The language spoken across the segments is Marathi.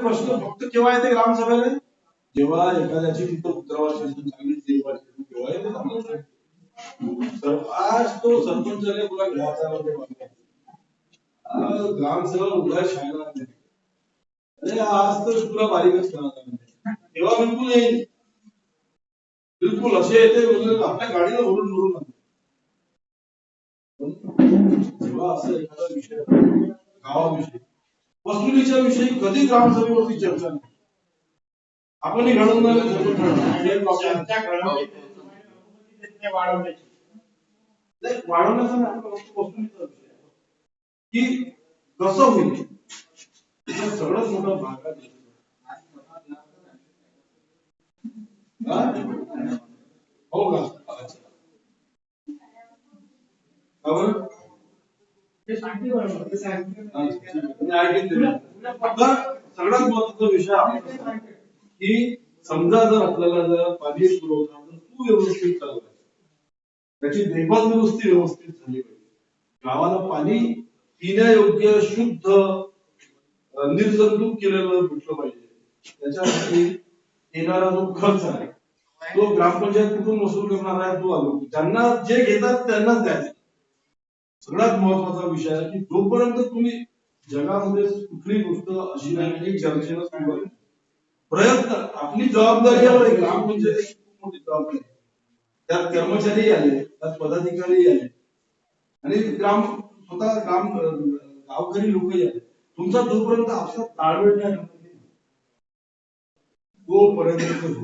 प्रश्न फक्त केव्हा येते ग्रामसभेला जेव्हा एखाद्याची तिथं उतरवायची असेल, चांगली सेवा असेल, येते आज तो सरपंचाने तुला घ्यायचा ग्रामसभा उभा शाळा अरे आज तर तुला बारीकच करणार तेव्हा बिलकुल येईल. बिलकुल असे येते म्हणजे आपल्या गाडीला भरून भरून जेव्हा असं एखादा विषय गावाविषयी वसुलीच्या विषयी कधी ग्रामसभेवरती चर्चा नाही. आपण हे आहे. की कसं होईल? सगळ्यात मोठा भाग हा? हो का? सगळ्यात महत्त्वाचा विषय की समजा जर आपल्याला जर पाणी पुरवठा जर सुव्यवस्थित चालू त्याची देखभाल दुरुस्ती व्यवस्थित झाली पाहिजे. गावाला पाणी पिण्यायोग्य शुद्ध निर्जंतुक केलेलं भेटलं पाहिजे. त्याच्यासाठी येणारा जो खर्च आहे तो ग्रामपंचायत कुठून वसूल करणार आहे तो आलो. ज्यांना जे घेतात त्यांनाच द्यायचं. सगळ्यात महत्त्वाचा विषय आहे की जोपर्यंत तुम्ही जगामध्ये कुठली गोष्ट अशी नाही चर्चेला सुरू आहे प्रयत्न आपली जबाबदारी आहे ग्रामपंचायतीची खूप मोठी जबाबदारी आहे. त्यात कर्मचारी आले त्यात पदाधिकारी आले आणि ग्राम स्वतः ग्राम गावकरी लोकही आले तुमचा जोपर्यंत आपला ताळमेळ नाही ना, तोपर्यंत होईल.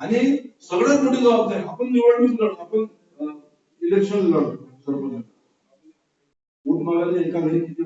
आणि सगळ्यात मोठी जबाबदारी आपण निवडणूक लढतो आपण इलेक्शन लढतो सरपंच. वोट मागायला एका घरी किती